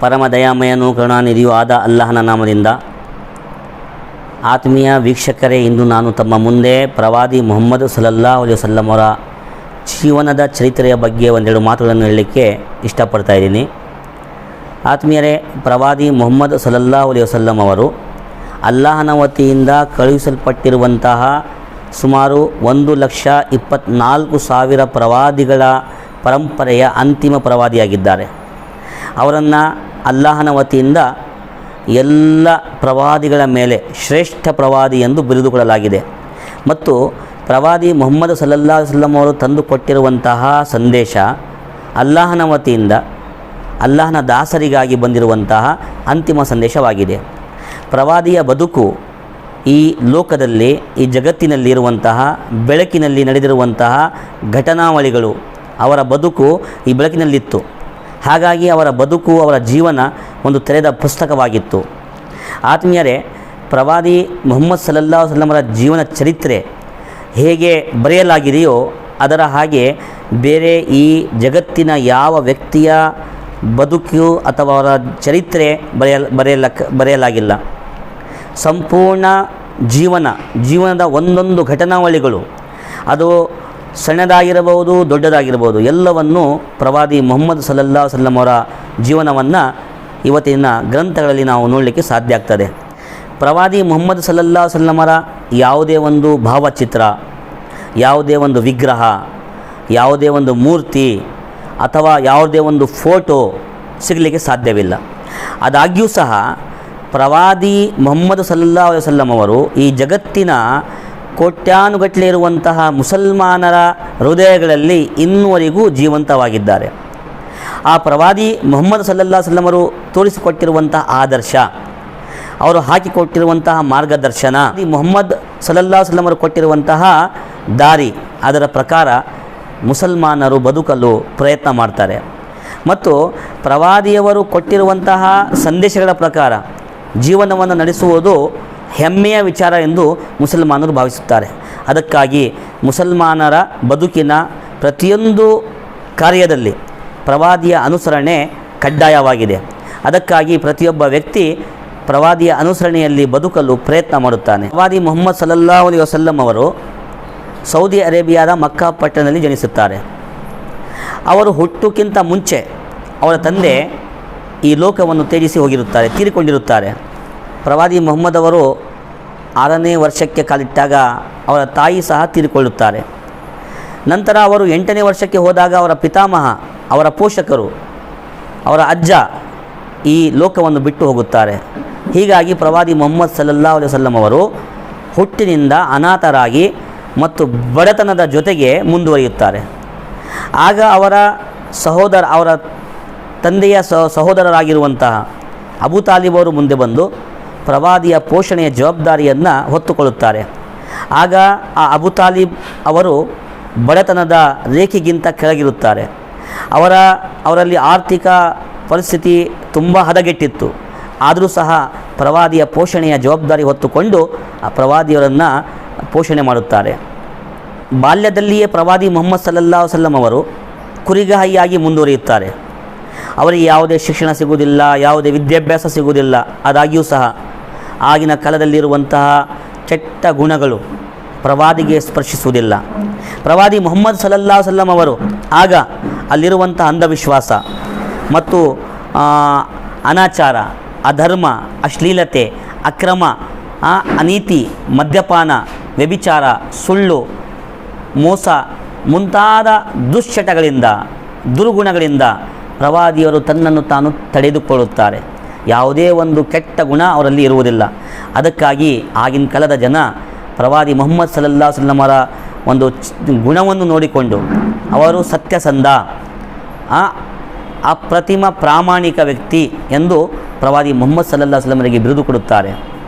ಪರಮ ದಯಾಮಯನು ಕರುಣಾನಿಧಿಯೂ ಆದ ಅಲ್ಲಹನ ನಾಮದಿಂದ. ಆತ್ಮೀಯ ವೀಕ್ಷಕರೇ, ಇಂದು ನಾನು ತಮ್ಮ ಮುಂದೆ ಪ್ರವಾದಿ ಮೊಹಮ್ಮದ್ ಸಲಲ್ಲಾ ಅಲಿ ವಸಲ್ಲಂ ಅವರ ಜೀವನದ ಚರಿತ್ರೆಯ ಬಗ್ಗೆ ಒಂದೆರಡು ಮಾತುಗಳನ್ನು ಹೇಳಲಿಕ್ಕೆ ಇಷ್ಟಪಡ್ತಾ ಇದ್ದೀನಿ. ಆತ್ಮೀಯರೇ, ಪ್ರವಾದಿ ಮೊಹಮ್ಮದ್ ಸಲಲ್ಲಾ ಅಲಿ ವಸಲ್ಲಂ ಅವರು ಅಲ್ಲಾಹನ ವತಿಯಿಂದ ಕಳುಹಿಸಲ್ಪಟ್ಟಿರುವಂತಹ ಸುಮಾರು ಒಂದು ಲಕ್ಷ ಇಪ್ಪತ್ತ್ನಾಲ್ಕು ಸಾವಿರ ಪ್ರವಾದಿಗಳ ಪರಂಪರೆಯ ಅಂತಿಮ ಪ್ರವಾದಿಯಾಗಿದ್ದಾರೆ. ಅವರನ್ನು ಅಲ್ಲಾಹನ ವತಿಯಿಂದ ಎಲ್ಲ ಪ್ರವಾದಿಗಳ ಮೇಲೆ ಶ್ರೇಷ್ಠ ಪ್ರವಾದಿ ಎಂದು ಬಿರಿದುಕೊಳ್ಳಲಾಗಿದೆ ಮತ್ತು ಪ್ರವಾದಿ ಮೊಹಮ್ಮದ್ ಸಲ್ಲಲ್ಲಾ ವಸಲ್ಲಂ ಅವರು ತಂದುಕೊಟ್ಟಿರುವಂತಹ ಸಂದೇಶ ಅಲ್ಲಾಹನ ವತಿಯಿಂದ ಅಲ್ಲಾಹನ ದಾಸರಿಗಾಗಿ ಬಂದಿರುವಂತಹ ಅಂತಿಮ ಸಂದೇಶವಾಗಿದೆ. ಪ್ರವಾದಿಯ ಬದುಕು ಈ ಲೋಕದಲ್ಲಿ, ಈ ಜಗತ್ತಿನಲ್ಲಿರುವಂತಹ, ಬೆಳಕಿನಲ್ಲಿ ನಡೆದಿರುವಂತಹ ಘಟನಾವಳಿಗಳು ಅವರ ಬದುಕು ಈ ಬೆಳಕಿನಲ್ಲಿತ್ತು. ಹಾಗಾಗಿ ಅವರ ಬದುಕು, ಅವರ ಜೀವನ ಒಂದು ತೆರೆದ ಪುಸ್ತಕವಾಗಿತ್ತು. ಆತ್ಮೀಯರೇ, ಪ್ರವಾದಿ ಮೊಹಮ್ಮದ್ ಸಲಲ್ಲಾ ವಸಲ್ಲಮರ ಜೀವನ ಚರಿತ್ರೆ ಹೇಗೆ ಬರೆಯಲಾಗಿದೆಯೋ ಅದರ ಹಾಗೆ ಬೇರೆ ಈ ಜಗತ್ತಿನ ಯಾವ ವ್ಯಕ್ತಿಯ ಬದುಕು ಅಥವಾ ಅವರ ಚರಿತ್ರೆ ಬರೆಯ ಬರೆಯಲಕ್ಕೆ ಬರೆಯಲಾಗಿಲ್ಲ. ಸಂಪೂರ್ಣ ಜೀವನ, ಜೀವನದ ಒಂದೊಂದು ಘಟನಾವಳಿಗಳು, ಅದು ಸಣ್ಣದಾಗಿರಬಹುದು, ದೊಡ್ಡದಾಗಿರಬಹುದು, ಎಲ್ಲವನ್ನು ಪ್ರವಾದಿ ಮೊಹಮ್ಮದ್ ಸಲ್ಲಲ್ಲಾ ವಸಲ್ಲಂ ಅವರ ಜೀವನವನ್ನು ಇವತ್ತಿನ ಗ್ರಂಥಗಳಲ್ಲಿ ನಾವು ನೋಡಲಿಕ್ಕೆ ಸಾಧ್ಯ ಆಗ್ತದೆ. ಪ್ರವಾದಿ ಮೊಹಮ್ಮದ್ ಸಲ್ಲಲ್ಲಾ ಸಲ್ಲಮರ ಯಾವುದೇ ಒಂದು ಭಾವಚಿತ್ರ, ಯಾವುದೇ ಒಂದು ವಿಗ್ರಹ, ಯಾವುದೇ ಒಂದು ಮೂರ್ತಿ ಅಥವಾ ಯಾವುದೇ ಒಂದು ಫೋಟೋ ಸಿಗಲಿಕ್ಕೆ ಸಾಧ್ಯವಿಲ್ಲ. ಅದಾಗ್ಯೂ ಸಹ ಪ್ರವಾದಿ ಮೊಹಮ್ಮದ್ ಸಲ್ಲಾ ಸಲ್ಲಮ್ ಅವರು ಈ ಜಗತ್ತಿನ ಕೋಟ್ಯಾನುಗಟ್ಟಲೆ ಇರುವಂತಹ ಮುಸಲ್ಮಾನರ ಹೃದಯಗಳಲ್ಲಿ ಇನ್ನುವರೆಗೂ ಜೀವಂತವಾಗಿದ್ದಾರೆ. ಆ ಪ್ರವಾದಿ ಮೊಹಮ್ಮದ್ ಸಲ್ಲಲ್ಲಾ ಸಲ್ಲಮರು ತೋರಿಸಿಕೊಟ್ಟಿರುವಂತಹ ಆದರ್ಶ, ಅವರು ಹಾಕಿಕೊಟ್ಟಿರುವಂತಹ ಮಾರ್ಗದರ್ಶನ ಈ ಮೊಹಮ್ಮದ್ ಸಲ್ಲಲ್ಲಾ ಸಲ್ಲಮರು ಕೊಟ್ಟಿರುವಂತಹ ದಾರಿ, ಅದರ ಪ್ರಕಾರ ಮುಸಲ್ಮಾನರು ಬದುಕಲು ಪ್ರಯತ್ನ ಮಾಡ್ತಾರೆ. ಮತ್ತು ಪ್ರವಾದಿಯವರು ಕೊಟ್ಟಿರುವಂತಹ ಸಂದೇಶಗಳ ಪ್ರಕಾರ ಜೀವನವನ್ನು ನಡೆಸುವುದು ಹೆಮ್ಮೆಯ ವಿಚಾರ ಎಂದು ಮುಸಲ್ಮಾನರು ಭಾವಿಸುತ್ತಾರೆ. ಅದಕ್ಕಾಗಿ ಮುಸಲ್ಮಾನರ ಬದುಕಿನ ಪ್ರತಿಯೊಂದು ಕಾರ್ಯದಲ್ಲಿ ಪ್ರವಾದಿಯ ಅನುಸರಣೆ ಕಡ್ಡಾಯವಾಗಿದೆ. ಅದಕ್ಕಾಗಿ ಪ್ರತಿಯೊಬ್ಬ ವ್ಯಕ್ತಿ ಪ್ರವಾದಿಯ ಅನುಸರಣೆಯಲ್ಲಿ ಬದುಕಲು ಪ್ರಯತ್ನ ಮಾಡುತ್ತಾನೆ. ಪ್ರವಾದಿ ಮೊಹಮ್ಮದ್ ಸಲ್ಲಲ್ಲಾ ಅಲಿ ವಸಲ್ಲಂ ಅವರು ಸೌದಿ ಅರೇಬಿಯಾದ ಮಕ್ಕಾ ಪಟ್ಟಣದಲ್ಲಿ ಜನಿಸುತ್ತಾರೆ. ಅವರು ಹುಟ್ಟುಕ್ಕಿಂತ ಮುಂಚೆ ಅವರ ತಂದೆ ಈ ಲೋಕವನ್ನು ತ್ಯಜಿಸಿ ಹೋಗಿರುತ್ತಾರೆ, ತೀರಿಕೊಂಡಿರುತ್ತಾರೆ. ಪ್ರವಾದಿ ಮೊಹಮ್ಮದ್ ಅವರು ಆರನೇ ವರ್ಷಕ್ಕೆ ಕಾಲಿಟ್ಟಾಗ ಅವರ ತಾಯಿ ಸಹ ತೀರಿಕೊಳ್ಳುತ್ತಾರೆ. ನಂತರ ಅವರು ಎಂಟನೇ ವರ್ಷಕ್ಕೆ ಹೋದಾಗ ಅವರ ಪಿತಾಮಹ, ಅವರ ಪೋಷಕರು, ಅವರ ಅಜ್ಜ ಈ ಲೋಕವನ್ನು ಬಿಟ್ಟು ಹೋಗುತ್ತಾರೆ. ಹೀಗಾಗಿ ಪ್ರವಾದಿ ಮೊಹಮ್ಮದ್ ಸಲ್ಲಲ್ಲಾ ಅಲೈಹಿ ವಸಲ್ಲಂ ಅವರು ಹುಟ್ಟಿನಿಂದ ಅನಾಥರಾಗಿ ಮತ್ತು ಬಡತನದ ಜೊತೆಗೆ ಮುಂದುವರಿಯುತ್ತಾರೆ. ಆಗ ಅವರ ಸಹೋದರ, ಅವರ ತಂದೆಯ ಸಹ ಸಹೋದರರಾಗಿರುವಂತಹ ಅಬು ತಾಲಿಬ್ ಅವರು ಮುಂದೆ ಬಂದು ಪ್ರವಾದಿಯ ಪೋಷಣೆಯ ಜವಾಬ್ದಾರಿಯನ್ನು ಹೊತ್ತುಕೊಳ್ಳುತ್ತಾರೆ. ಆಗ ಆ ಅಬು ತಾಲಿಬ್ ಅವರು ಬಡತನದ ರೇಖೆಗಿಂತ ಕೆಳಗಿರುತ್ತಾರೆ. ಅವರ, ಅವರಲ್ಲಿ ಆರ್ಥಿಕ ಪರಿಸ್ಥಿತಿ ತುಂಬ ಹದಗೆಟ್ಟಿತ್ತು. ಆದರೂ ಸಹ ಪ್ರವಾದಿಯ ಪೋಷಣೆಯ ಜವಾಬ್ದಾರಿ ಹೊತ್ತುಕೊಂಡು ಆ ಪ್ರವಾದಿಯವರನ್ನು ಪೋಷಣೆ ಮಾಡುತ್ತಾರೆ. ಬಾಲ್ಯದಲ್ಲಿಯೇ ಪ್ರವಾದಿ ಮೊಹಮ್ಮದ್ ಸಲ್ಲಲ್ಲಾ ವಸಲ್ಲಂ ಅವರು ಕುರಿಗಾಹಿಯಾಗಿ ಮುಂದುವರಿಯುತ್ತಾರೆ. ಅವರಿಗೆ ಯಾವುದೇ ಶಿಕ್ಷಣ ಸಿಗುವುದಿಲ್ಲ, ಯಾವುದೇ ವಿದ್ಯಾಭ್ಯಾಸ ಸಿಗುವುದಿಲ್ಲ. ಆದಾಗ್ಯೂ ಸಹ ಆಗಿನ ಕಾಲದಲ್ಲಿರುವಂತಹ ಕೆಟ್ಟ ಗುಣಗಳು ಪ್ರವಾದಿಗೆ ಸ್ಪರ್ಶಿಸುವುದಿಲ್ಲ. ಪ್ರವಾದಿ ಮೊಹಮ್ಮದ್ ಸಲಲ್ಲಾ ಸಲ್ಲಂ ಅವರು ಆಗ ಅಲ್ಲಿರುವಂಥ ಅಂಧವಿಶ್ವಾಸ ಮತ್ತು ಅನಾಚಾರ, ಅಧರ್ಮ, ಅಶ್ಲೀಲತೆ, ಅಕ್ರಮ ಅನೀತಿ, ಮದ್ಯಪಾನ, ವ್ಯಭಿಚಾರ, ಸುಳ್ಳು, ಮೋಸ ಮುಂತಾದ ದುಶ್ಚಟಗಳಿಂದ, ದುರ್ಗುಣಗಳಿಂದ ಪ್ರವಾದಿಯವರು ತನ್ನನ್ನು ತಾನು ತಡೆದುಕೊಳ್ಳುತ್ತಾರೆ. ಯಾವುದೇ ಒಂದು ಕೆಟ್ಟ ಗುಣ ಅವರಲ್ಲಿ ಇರುವುದಿಲ್ಲ. ಅದಕ್ಕಾಗಿ ಆಗಿನ ಕಾಲದ ಜನ ಪ್ರವಾದಿ ಮೊಹಮ್ಮದ್ ಸಲಲ್ಲಾ ಸಲ್ಲಮರ ಒಂದು ಗುಣವನ್ನು ನೋಡಿಕೊಂಡು ಅವರು ಸತ್ಯಸಂಧ ಆ, ಅಪ್ರತಿಮ ಪ್ರಾಮಾಣಿಕ ವ್ಯಕ್ತಿ ಎಂದು ಪ್ರವಾದಿ ಮೊಹಮ್ಮದ್ ಸಲ್ಲಲ್ಲಾ ಸಲ್ಲಮರಿಗೆ ಬಿರುದು ಕೊಡುತ್ತಾರೆ.